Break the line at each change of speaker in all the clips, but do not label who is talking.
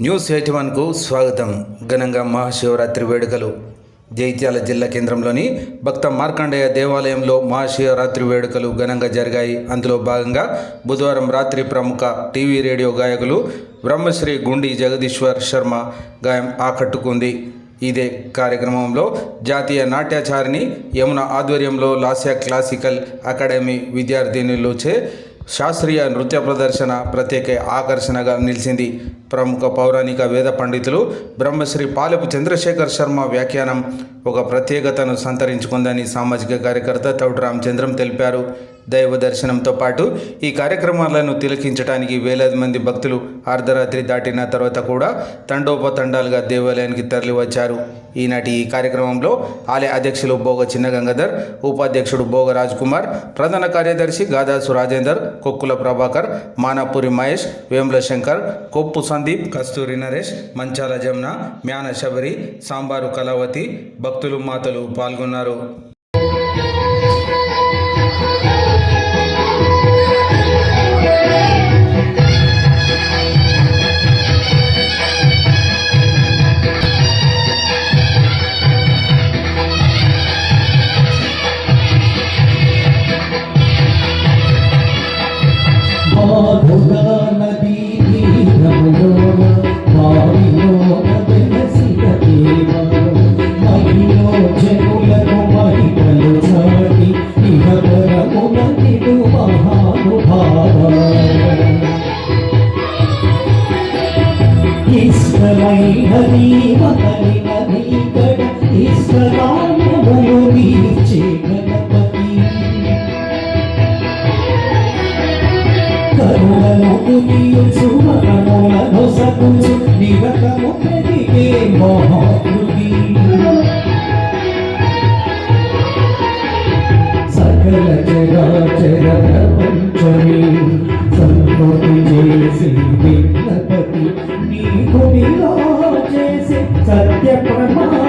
News eighty వన్కు స్వాగతం. ఘనంగా మహాశివరాత్రి వేడుకలు. జైత్యాల జిల్లా కేంద్రంలోని భక్త మార్కండేయ దేవాలయంలో మహాశివరాత్రి వేడుకలు ఘనంగా జరిగాయి. అందులో భాగంగా బుధవారం రాత్రి ప్రముఖ టీవీ రేడియో గాయకులు బ్రహ్మశ్రీ గుండి జగదీశ్వర్ శర్మ గాయం ఆకట్టుకుంది. ఇదే కార్యక్రమంలో జాతీయ నాట్యాచారిణి యమున ఆధ్వర్యంలో లాస్య క్లాసికల్ అకాడమీ విద్యార్థినులచే శాస్త్రీయ నృత్య ప్రదర్శన ప్రత్యేక ఆకర్షణగా నిలిచింది. ప్రముఖ పౌరాణిక వేద పండితులు బ్రహ్మశ్రీ పాలపు చంద్రశేఖర్ శర్మ వ్యాఖ్యానం ఒక ప్రత్యేకతను సంతరించుకుందని సామాజిక కార్యకర్త తౌడు రామచంద్రం తెలిపారు. దైవ దర్శనంతో పాటు ఈ కార్యక్రమాలను తిలకించడానికి వేలాది మంది భక్తులు అర్ధరాత్రి దాటిన తర్వాత కూడా తండోపతండాలుగా దేవాలయానికి తరలివచ్చారు. ఈనాటి ఈ కార్యక్రమంలో ఆలయ అధ్యక్షులు భోగ చిన్న గంగాధర్ ఉపాధ్యక్షుడు భోగ రాజ్ కుమార్ ప్రధాన కార్యదర్శి గాదాసు రాజేందర్ కొక్కుల ప్రభాకర్ మానాపురి మహేష్ వేముల శంకర్ కొప్పు సందీప్ కస్తూరి నరేష్ మంచాల జమున మ్యాన శబరి సాంబారు కళావతి భక్తులు మాతలు పాల్గొన్నారు.
Oh, God. సన్మతి చేసి విఘ్నపతి నీకు చేసే సత్య
ప్రమా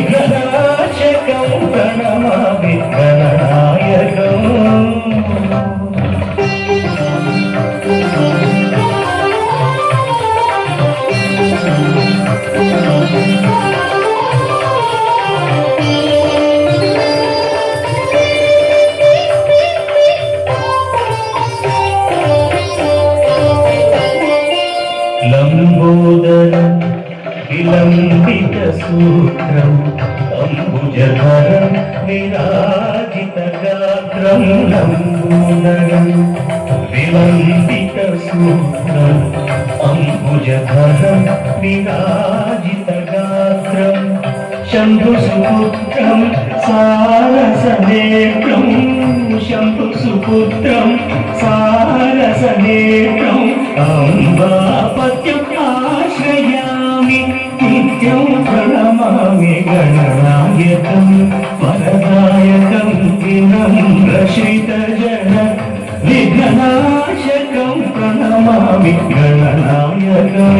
విఘ్ననాశకం ప్రణమామి గణనాయకం లంబోదరం విలంబిత సూర్య అంబుజధరం విరాజిత గాత్రం లంబోదరం సూత్రం అంబుజధరం విరాజిత గాత్రం శంభుసుపుత్రం సారసనేత్రం శంభుసుపుత్రం సారసనేత్రం అంబాపత్యం ఆశ్రయామి నిత్యం ప్రణమామి గణనాయకం వరదాయకం వినమ్రశ్రిత జన విఘ్ననాశకం ప్రణమామి గణనాయకం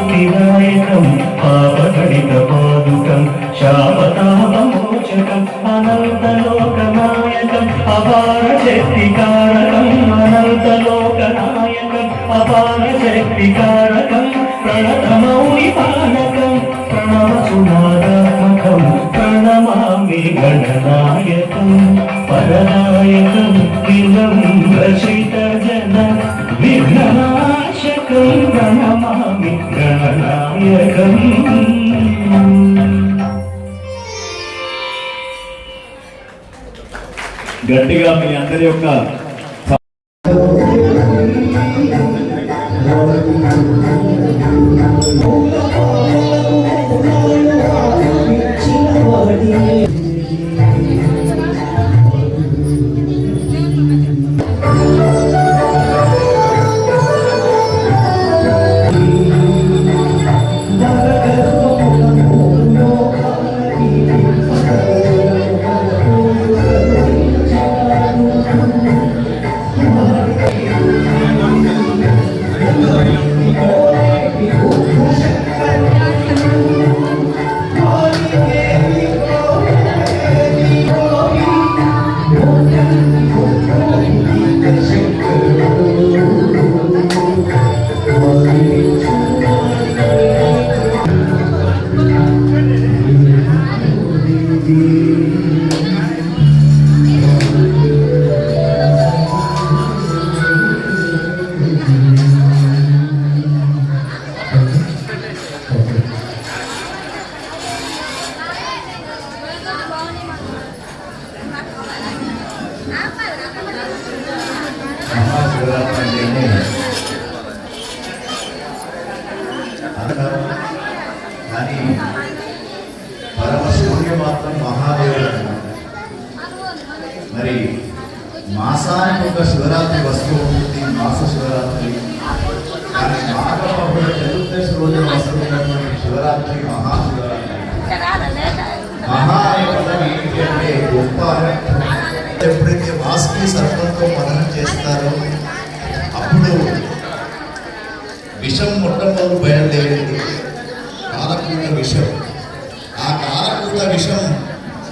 ముదాతమూర్తిదాయకం పాపరణిత పాదుకం శాపదాపమోచకం అనంతలోకనాయకం అపార శక్తి శక్తికారకం అనంతలోకనాయకం అపార శక్తి కారకం ప్రణతమౌని పాలకం ప్రణవ ప్రణవసునాదాత్మకం ప్రణమామి గణనాయకం పరనాయకం విలంబసిత జన విఘ్ననాశకం గణనాయకం
గట్టిగా మీ అందరి యొక్క Thank you.
కోటి సర్పంతో మననం చేస్తారు. అప్పుడు విషం మొట్టమొదలు బయలుదేరింది. కాలకూట విషం. ఆ కాలకూట విషం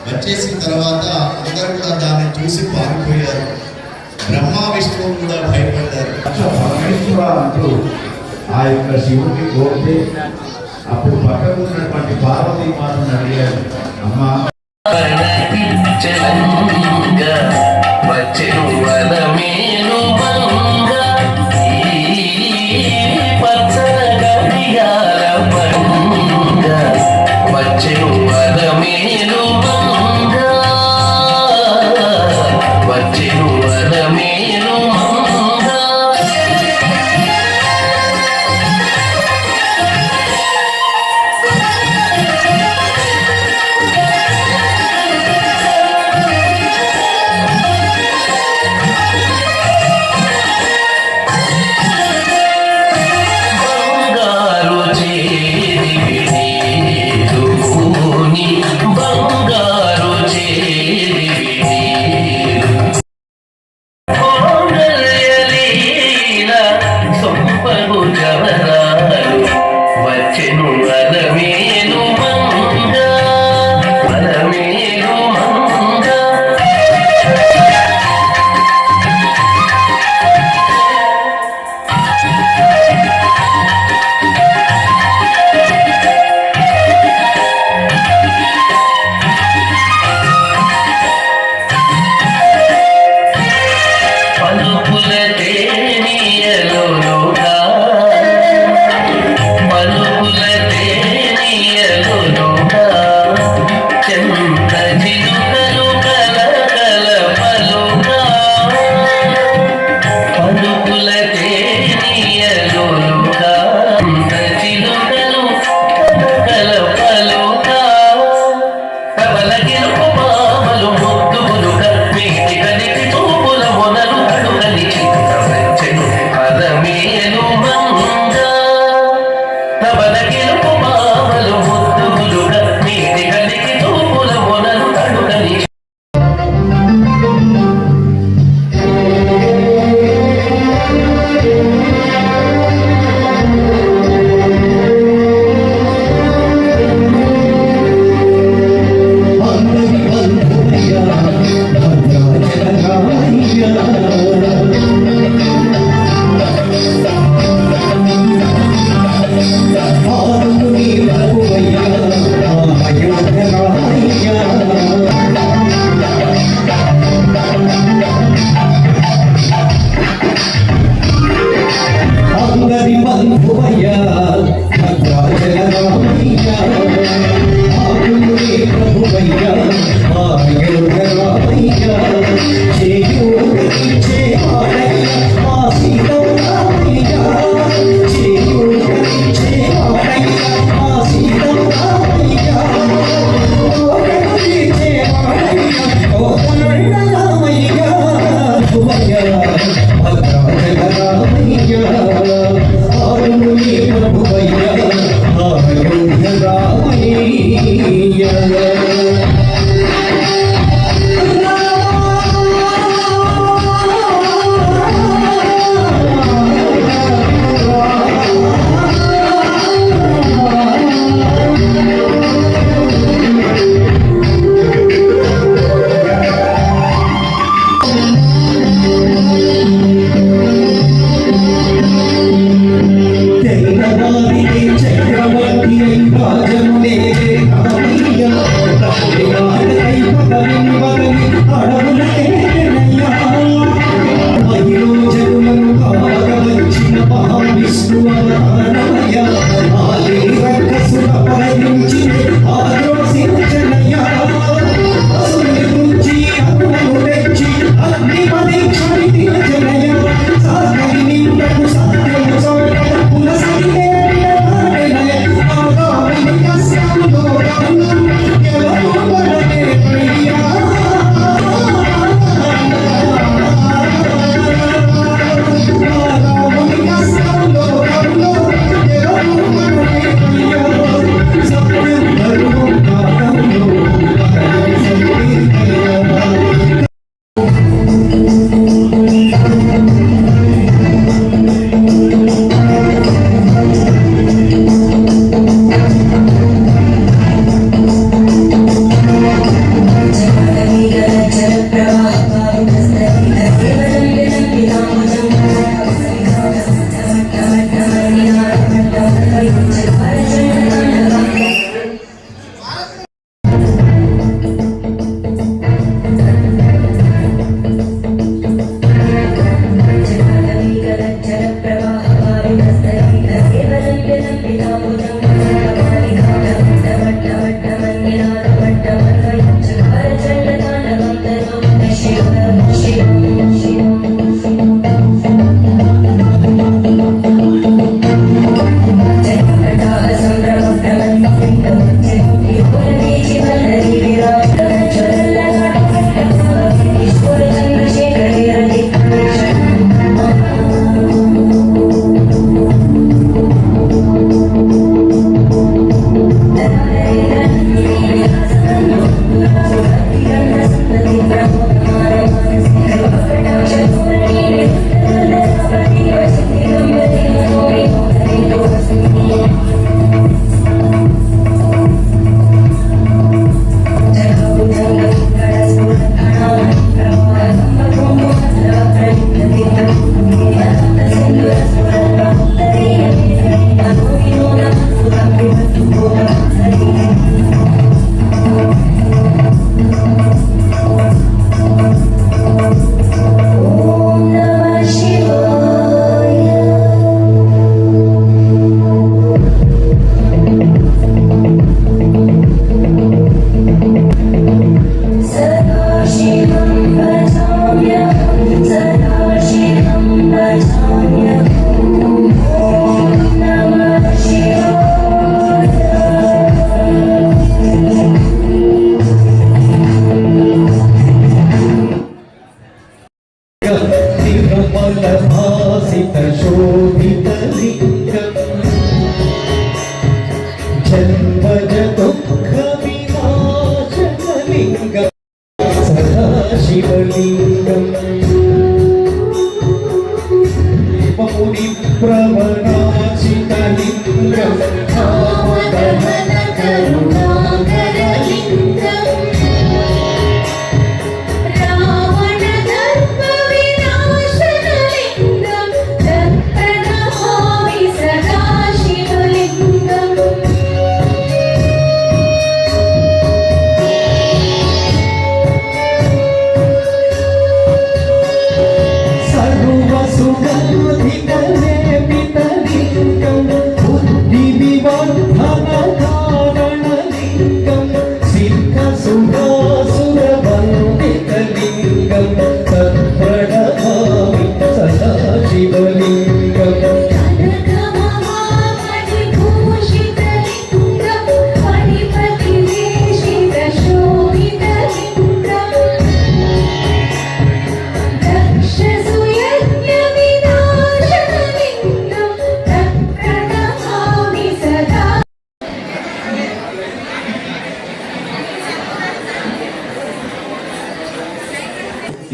వచ్చేసిన తర్వాత అందరూ కూడా దాన్ని చూసి పారిపోయారు. బ్రహ్మ విష్ణువు కూడా భయపడ్డారు. పరమేశ్వర అంటూ ఆ యొక్క శివుడిని కోరితే అప్పుడు పక్కకు ఉన్నటువంటి పార్వతీ మాతను అడిగారు అమ్మా
వచ్చెను వనమేను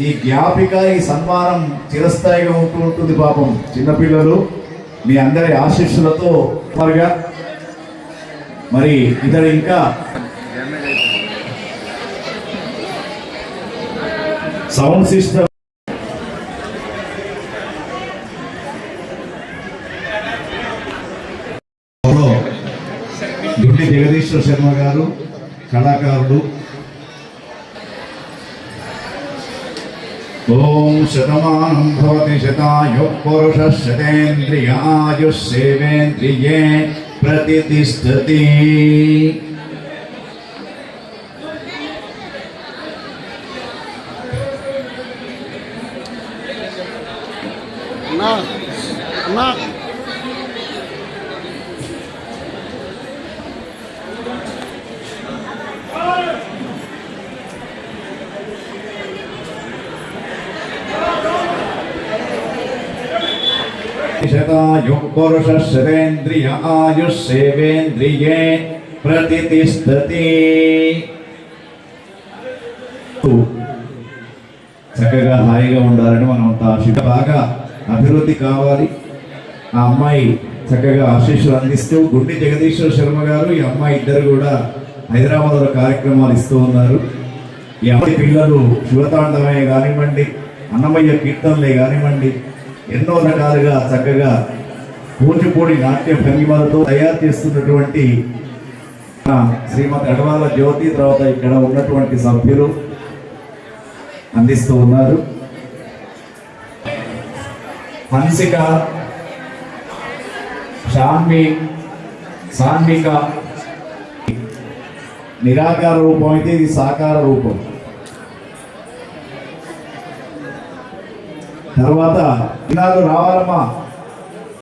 ఈ
జ్ఞాపిక ఈ సన్మానం చిరస్థాయిగా ఉంటూ ఉంటుంది పాపం చిన్నపిల్లలు. మీ అందరి ఆశీస్సులతో మరిగా మరి ఇతడు ఇంకా సౌండ్ సిస్టమ్. దుడ్డి జగదీశ్వర శర్మ గారు కళాకారుడు ఓం శతమానం భవతి శతాయు పురుష శతేంద్రియాయుషేవేంద్రియే సేవేంద్రియే శతాయు పురుష శతేంద్రియ ఆయుషేవేంద్రియే ప్రతిష్టతి చక్కగా హాయిగా ఉండాలని మనం అంతా బాగా అభివృద్ధి కావాలి. ఆ అమ్మాయి చక్కగా ఆశీస్సులు అందిస్తూ గుండి జగదీశ్వర శర్మ గారు ఈ అమ్మాయి ఇద్దరు కూడా హైదరాబాద్లో కార్యక్రమాలు ఇస్తూ ఉన్నారు. ఈ అమ్మాయి పిల్లలు శివతాండవే కానివ్వండి అన్నమయ్య కీర్తనలే కానివ్వండి ఎన్నో రకాలుగా చక్కగా కూచిపూడి నాట్య భంగిమలతో తయారు చేస్తున్నటువంటి శ్రీమతి అడవాల జ్యోతి తర్వాత ఇక్కడ ఉన్నటువంటి సభ్యులు అందిస్తూ ఉన్నారు. హన్సిక షాన్వి సాన్విక నిరాకార రూపం అయితే ఇది సాకార రూపం. తర్వాత ఇలాగ రావాలమ్మా.